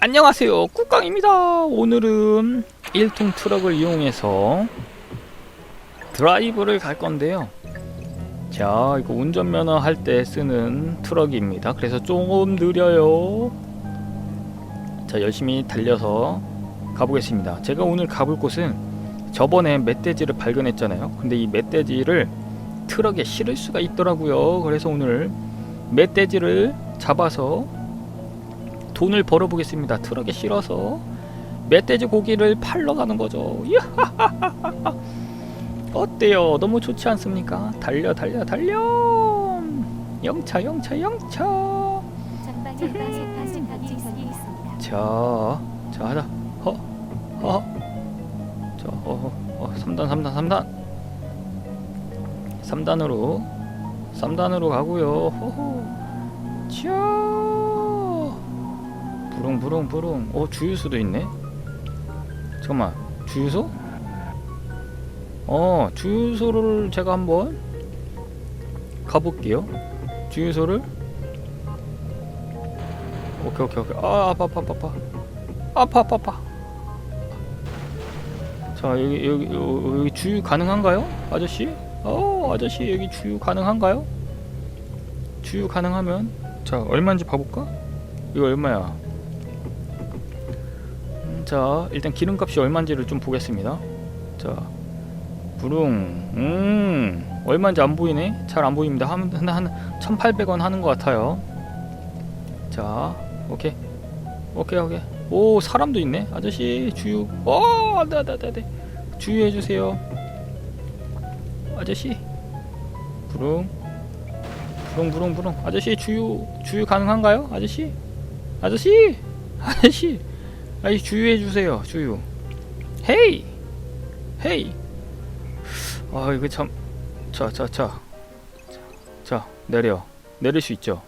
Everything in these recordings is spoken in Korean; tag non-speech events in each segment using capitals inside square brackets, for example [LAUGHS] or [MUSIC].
안녕하세요. 꾹깡입니다. 오늘은 1통 트럭을 이용해서 드라이브를 갈 건데요. 자 이거 운전면허 할 때 쓰는 트럭입니다. 그래서 조금 느려요. 자 열심히 달려서 가보겠습니다. 제가 오늘 가볼 곳은 저번에 멧돼지를 발견했잖아요. 근데 이 멧돼지를 트럭에 실을 수가 있더라고요. 그래서 오늘 멧돼지를 잡아서 돈을 벌어보겠습니다. 트럭에 실어서 멧돼지 고기를 팔러 가는 거죠. 이하하하하. 어때요? 너무 좋지 않습니까? 달려 달려 달려. 영차 영차 영차. 과속 방지턱이 있습니다. 자, 자 하자. 허, 허. 자, 어, 어, 3단 3단 3단. 3단으로 3단으로 가고요. 호호. 자. 부릉부릉 부릉 어 주유소도 있네 잠깐만 주유소? 어 주유소를 제가 한번 가볼게요 주유소를 오케이 오케이 오케이 아 아파 아파 아파 아파 아파 아파 아파 자 여기 여기 여- 여기 주유 가능한가요 아저씨? 어 아저씨 여기 주유 가능한가요? 주유 가능하면 자 얼마인지 봐볼까? 이거 얼마야? 음, 자 일단 기름값이 얼마인지를 좀 보겠습니다. 자 부릉 음 얼마인지 안 보이네? 잘 안 보입니다. 한, 한, 한 1800원 하는 것 같아요. 자 오케이. 오케이 오케이. 오 사람도 있네. 아저씨 주유. 어 안돼 안돼 안돼. 주유해 주세요. 아저씨. 부릉. 부릉 부릉 부릉. 아저씨 주유 주유 가능한가요? 아저씨? 아저씨? [LAUGHS] 아저씨 아이 주유해 주세요 주유. 헤이! 헤이! 아 이거 참 자 자 자. 자 내려. 내릴 수 있죠?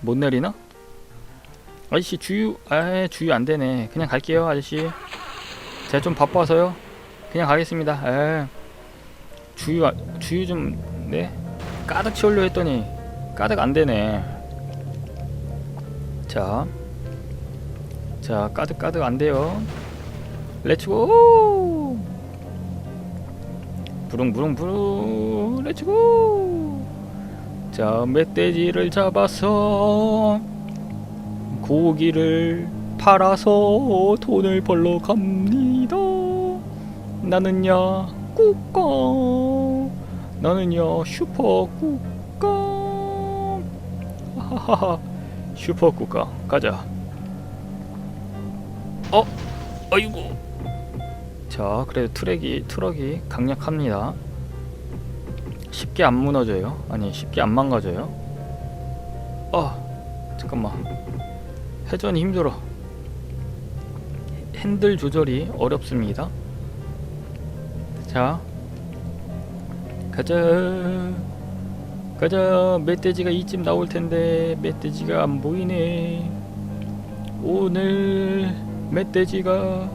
못 내리나? 아저씨 주유 아 주유 안 되네. 그냥 갈게요 아저씨. 제가 좀 바빠서요. 그냥 가겠습니다. 에 주유 아- 주유 좀네? 가득 채우려 했더니 가득 안 되네. 자 자 가득 안 돼요. 렛츠고 부릉부릉 부릉. 렛츠고 자 멧돼지를 잡아서 고기를 팔아서 돈을 벌러 갑니다. 나는야 꾸꺼 나는야 슈퍼 꾸꺼 하하하. 슈퍼 꾸꺼 가자 어? 아이고. 자, 그래도 트랙이 트럭이 강력합니다. 쉽게 안 무너져요. 아니, 쉽게 안 망가져요. 어, 잠깐만. 회전이 힘들어. 핸들 조절이 어렵습니다. 자, 가자. 가자. 멧돼지가 이쯤 나올 텐데 멧돼지가 안 보이네. 오늘 멧돼지가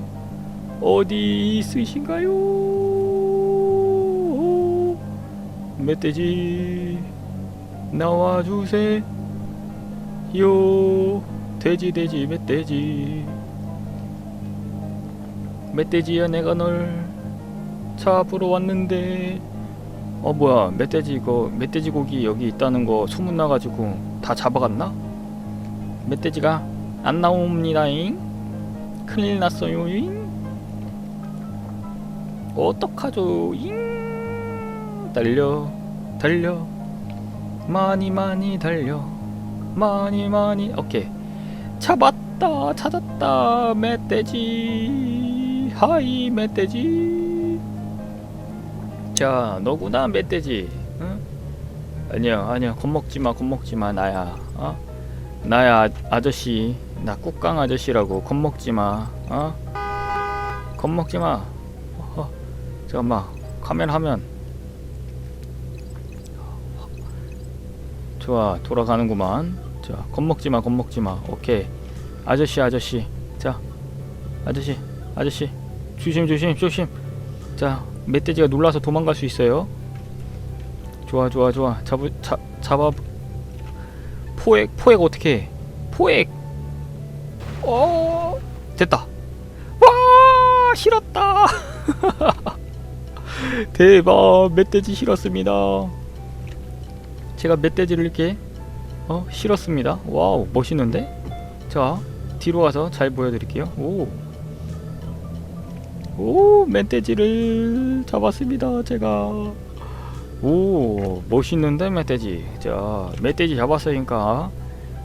어디 있으신가요? 멧돼지 나와주세요. 돼지 돼지 멧돼지 멧돼지야 내가 널 잡으러 왔는데 어 뭐야 멧돼지 이거 멧돼지 고기 여기 있다는 거 소문 나가지고 다 잡아갔나? 멧돼지가 안 나옵니다잉 큰일 났어요 잉? 어떡하죠 잉? 달려 달려. 많이 많이 달려. 많이 많이. 오케이. 잡았다 찾았다. 멧돼지. 하이 멧돼지. 자 너구나 멧돼지. 응? 아니야 아니야. 겁먹지마 겁먹지마 나야. 어? 나야 아- 아저씨 나 꾹강 아저씨라고 겁먹지 마 어? 겁먹지 마. 어, 잠깐만 카메라 화면. 좋아 돌아가는구만. 자 겁먹지 마 겁먹지 마. 오케이. 아저씨 아저씨. 자 아저씨 아저씨. 조심 조심 조심. 자 멧돼지가 놀라서 도망갈 수 있어요. 좋아 좋아 좋아. 잡 잡아 포획 포획 어떻게 해? 포획 어 됐다 와 실었다 [LAUGHS] 대박 멧돼지 실었습니다 제가 멧돼지를 이렇게 어 실었습니다 와우 멋있는데 자 뒤로 와서 잘 보여드릴게요 오 오, 멧돼지를 잡았습니다. 제가. 오, 멋있는데 멧돼지. 자, 멧돼지 잡았으니까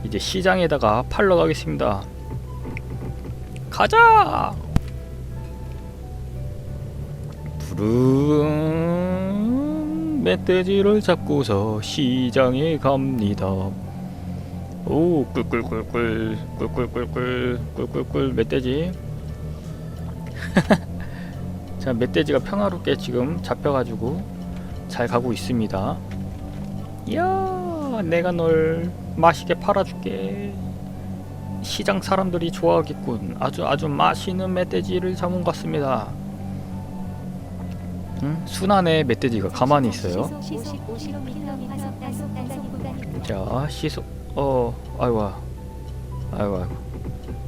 이제 시장에다가 팔러 가겠습니다. 가자. 푸른 멧돼지를 잡고서 시장에 갑니다. 오, 꿀꿀꿀꿀, 꿀꿀꿀꿀, 꿀꿀꿀 멧돼지. [LAUGHS] 자 멧돼지가 평화롭게 지금 잡혀가지고 잘 가고 있습니다 이야 내가 널 맛있게 팔아줄게 시장 사람들이 좋아하겠군. 아주 아주 맛있는 멧돼지를 잡은 것 같습니다. 응? 순환의 멧돼지가 가만히 있어요. 시속 55km 과속 단속 단속 구간입니다. 자 시속 어 아이고 아이고 아이고.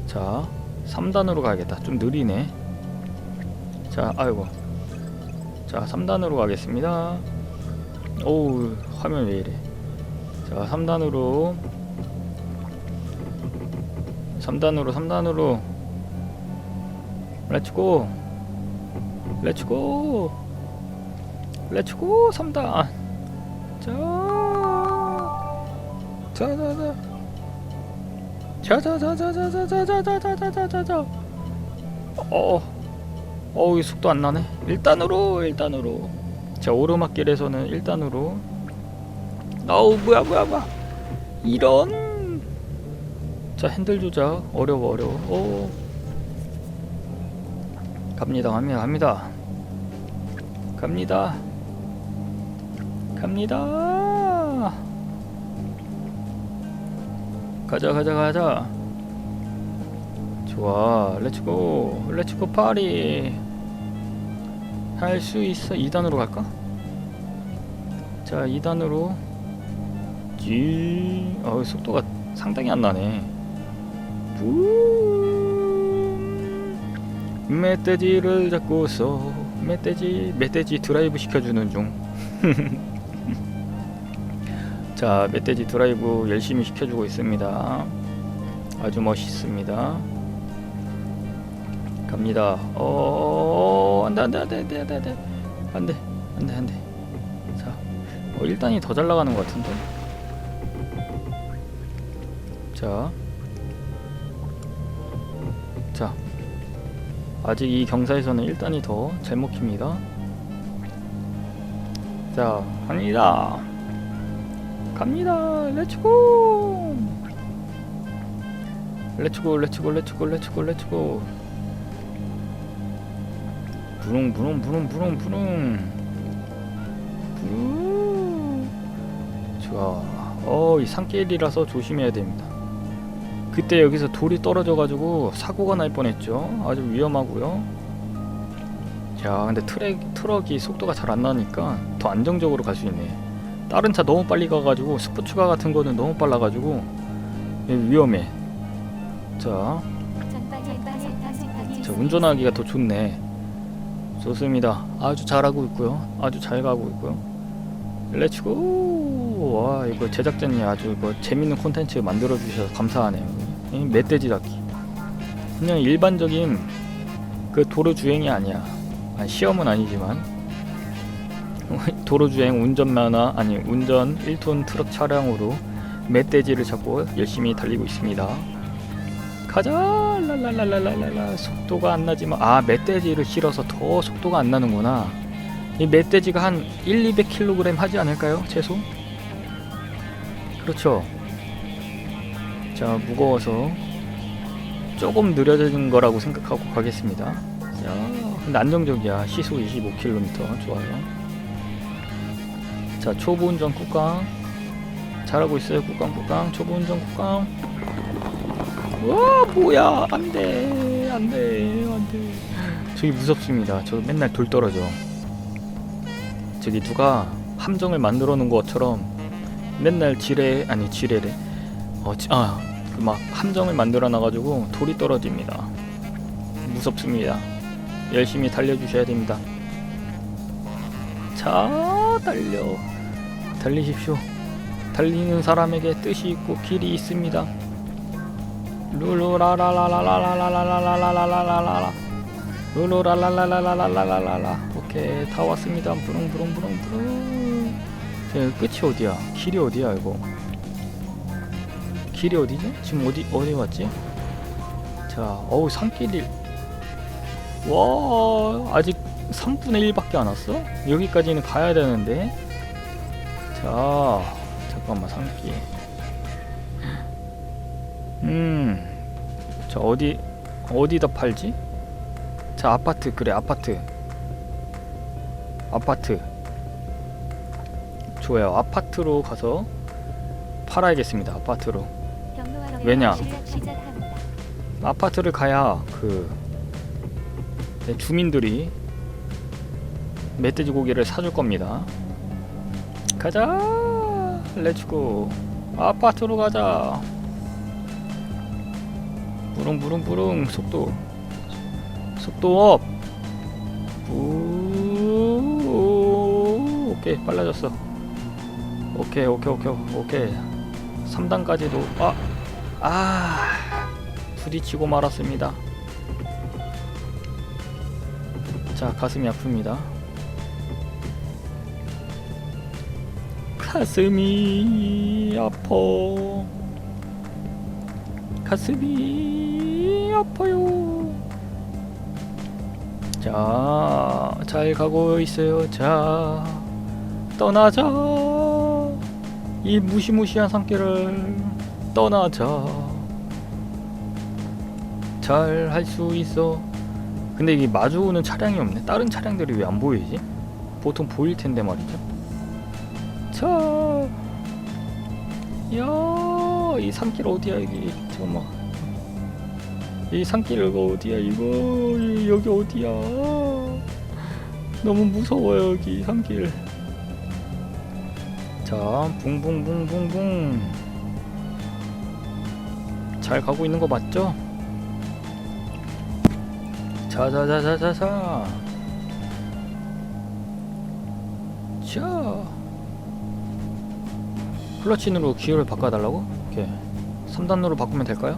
자 3단으로 가야겠다. 좀 느리네. 자 아이고. 자 3단으로 가겠습니다. 오우 화면 왜 이래? 자 3단으로 3단으로 3단으로 렛츠고 렛츠고 렛츠고 3단 자 자자자 자자자자자자자자자자자자자 어 어우 이 속도 안 나네 1단으로 1단으로 자 오르막길에서는 1단으로 아우 뭐야 뭐야 뭐야 이런 자 핸들 조작. 어려워 어려워. 오. 갑니다. 갑니다. 갑니다. 갑니다. 갑니다. 가자 가자 가자. 좋아. 렛츠고 렛츠고 파리 할 수 있어. 2단으로 갈까? 자 2단으로. 쥐 어, 속도가 상당히 안 나네. 붐 멧돼지를 잡고서 멧돼지 멧돼지 드라이브 시켜주는 중 [LAUGHS] 자, 멧돼지 드라이브 열심히 시켜주고 있습니다. 아주 멋있습니다. 갑니다. 어, 안돼 안돼 안돼 안돼 안돼 안돼 안돼 안돼. 자, 어, 1단이 더 잘 나가는 것 같은데. 자, 자, 아직 이 경사에서는 1단이 더 잘 먹힙니다. 자, 갑니다. 갑니다. 렛츠고. 렛츠고 렛츠고 렛츠고 렛츠고 렛츠고. 부릉 부릉 부릉 부릉 부릉. 부릉. 좋아. 어, 이 산길이라서 조심해야 됩니다. 그때 여기서 돌이 떨어져 가지고 사고가 날 뻔했죠. 아주 위험하고요. 자, 근데 트랙 트럭이 속도가 잘 안 나니까 더 안정적으로 갈 수 있네. 다른 차 너무 빨리 가가지고 스포츠카 같은 거는 너무 빨라가지고 예, 위험해. 자, 자 운전하기가 더 좋네. 좋습니다. 아주 잘하고 있고요. 아주 잘 가고 있고요. 렛츠고. 와 이거 제작진이 아주 이거 재밌는 콘텐츠 만들어 주셔서 감사하네요. 이 멧돼지 잡기. 그냥 일반적인 그 도로 주행이 아니야. 아니, 시험은 아니지만 [LAUGHS] 도로 주행 운전면허 아니 운전 1톤 트럭 차량으로 멧돼지를 잡고 열심히 달리고 있습니다. 가자 랄랄랄랄랄라 속도가 안 나지만 아 멧돼지를 실어서 더 속도가 안 나는구나. 이 멧돼지가 한 1, 200kg 하지 않을까요? 최소? 그렇죠. 자 무거워서 조금 느려지는 거라고 생각하고 가겠습니다. 자 근데 안정적이야. 시속 25km 좋아요. 자 초보 운전 국강. 잘하고 있어요 국강 국강. 초보 운전 국강. 와 뭐야. 안 돼. 안 돼. 안 돼. 저기 무섭습니다. 저 맨날 돌 떨어져 저기 누가 함정을 만들어 놓은 것처럼 맨날 지뢰 아니 지뢰래 어, 지, 아그막 함정을 만들어 놔가지고 돌이 떨어집니다. 무섭습니다. 열심히 달려주셔야 됩니다. 자, 달려. 달리십시오. 달리는 사람에게 뜻이 있고 길이 있습니다. 룰루라라라라라라라라라라라라라 룰루라라라라라라라라라 오케이 다 왔습니다. 부릉 부릉 부릉 부릉. 제 끝이 어디야? 길이 어디야 이거? 길이 어디지? 지금 어디 어디 왔지? 자, 어우 산길이 와 아직 3분의 1밖에 안 왔어? 여기까지는 가야 되는데 자 잠깐만 산길 음 자 어디 어디다 팔지? 자 아파트 그래 아파트 아파트. 좋아요. 아파트로 가서 팔아야겠습니다. 아파트로. 왜냐? 아파트를 가야 그 네, 주민들이 멧돼지 고기를 사줄 겁니다. 가자, 렛츠고 아파트로 가자. 부릉부릉부릉. 속도. 속도 업. 우 오케이 빨라졌어. 오케이 오케이 오케이 오케이 3단까지도 아 아. 부딪히고 말았습니다. 자, 가슴이 아픕니다. 가슴이 아파. 가슴이 아파요. 자, 잘 가고 있어요. 자, 떠나자. 이 무시무시한 산길을 떠나자. 잘 할 수 있어. 근데 이게 마주오는 차량이 없네. 다른 차량들이 왜 안 보이지? 보통 보일 텐데 말이죠. 자, 야, 이 산길 어디야 여기? 잠깐만. 이 산길 이거 어디야 이거? 이- 여기 어디야? 너무 무서워 여기 산길. 자, 붕붕붕붕붕. 잘 가고 있는 거 맞죠? 자자자자자자 자 클러치으로 기어를 바꿔달라고? 오케이 3단으로 바꾸면 될까요?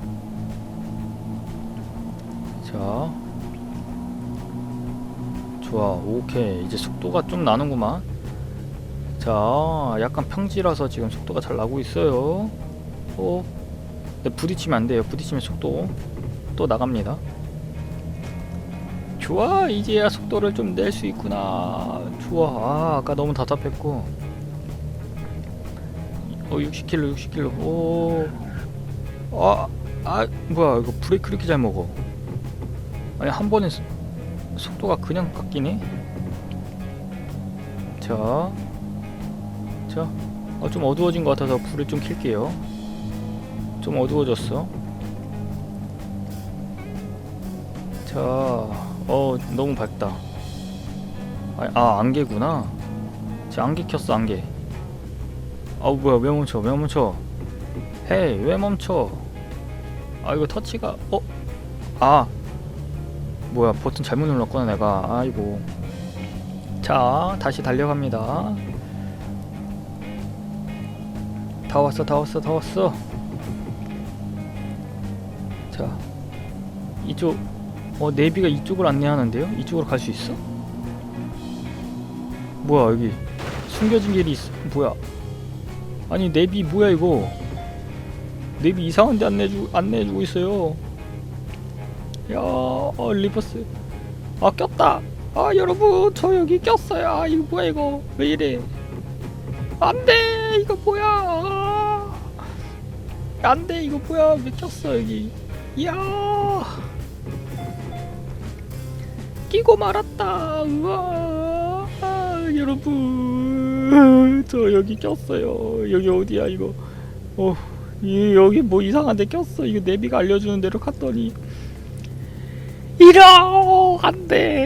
자 좋아 오케이 이제 속도가 좀 나는구만 자 약간 평지라서 지금 속도가 잘 나고 있어요. 어? 근데 부딪히면 안 돼요. 부딪히면 속도 또 나갑니다. 좋아 이제야 속도를 좀 낼 수 있구나. 좋아 아 아까 너무 답답했고. 어 60km 60km 오아 아, 뭐야 이거 브레이크 이렇게 잘 먹어. 아니 한 번에 소- 속도가 그냥 깎이네? 자 자, 어, 좀 어두워진 것 같아서 불을 좀 켤게요. 좀 어두워졌어. 자, 어, 너무 밝다. 아, 아 안개구나. 자, 안개 켰어, 안개. 아우, 뭐야, 왜 멈춰, 왜 멈춰. 헤이, 왜 멈춰. 아, 이거 터치가, 어? 아, 뭐야, 버튼 잘못 눌렀구나, 내가. 아이고. 자, 다시 달려갑니다. 다 왔어, 다 왔어, 다 왔어. 자, 이쪽, 어, 내비가 이쪽을 안내하는데요? 이쪽으로 갈 수 있어? 뭐야, 여기 숨겨진 길이 있어. 뭐야? 아니, 내비 뭐야 이거? 내비 이상한 데 안내주 안내해주고 있어요. 야, 어, 리버스. 아, 꼈다. 아, 여러분, 저 여기 꼈어요. 아, 이거 뭐야 이거? 왜 이래? 안돼, 이거 뭐야? 안돼, 이거 뭐야? 왜 꼈어 여기? 이야, 끼고 말았다. 우와, 아, 여러분, 저 여기 꼈어요. 여기 어디야 이거? 어, 이, 여기 뭐 이상한 데 꼈어. 이거 내비가 알려주는 대로 갔더니 이러 안돼